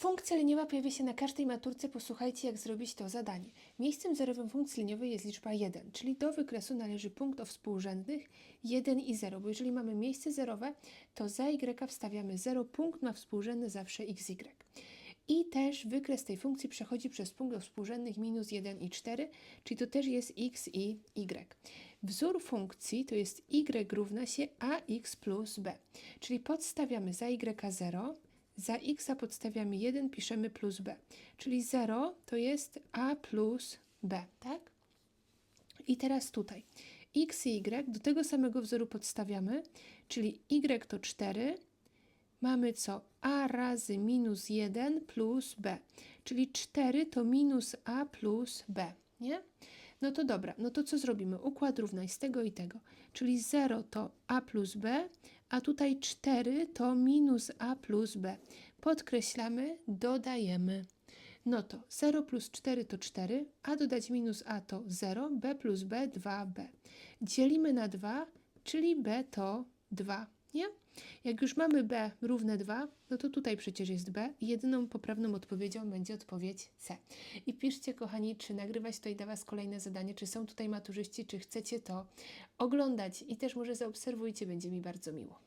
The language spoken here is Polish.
Funkcja liniowa pojawia się na każdej maturce. Posłuchajcie, jak zrobić to zadanie. Miejscem zerowym funkcji liniowej jest liczba 1, czyli do wykresu należy punkt o współrzędnych 1 i 0, bo jeżeli mamy miejsce zerowe, to za y wstawiamy 0, punkt ma współrzędny zawsze xy. I też wykres tej funkcji przechodzi przez punkt o współrzędnych minus 1 i 4, czyli to też jest x i y. Wzór funkcji to jest y równa się ax plus b, czyli podstawiamy za y 0, za x podstawiamy 1, piszemy plus b, czyli 0 to jest a plus b, tak? I teraz tutaj x i y do tego samego wzoru podstawiamy, czyli y to 4, mamy co? a razy minus 1 plus b, czyli 4 to minus a plus b, nie? No to dobra, no to co zrobimy? Układ równań z tego i tego, czyli 0 to a plus b, a tutaj 4 to minus a plus b. Podkreślamy, dodajemy. No to 0 plus 4 to 4, a dodać minus a to 0, b plus b 2b. Dzielimy na 2, czyli b to 2, nie? Jak już mamy b równe 2, no to tutaj przecież jest b i jedyną poprawną odpowiedzią będzie odpowiedź C. I piszcie, kochani, czy nagrywać tutaj dla Was kolejne zadanie, czy są tutaj maturzyści, czy chcecie to oglądać i też może zaobserwujcie, będzie mi bardzo miło.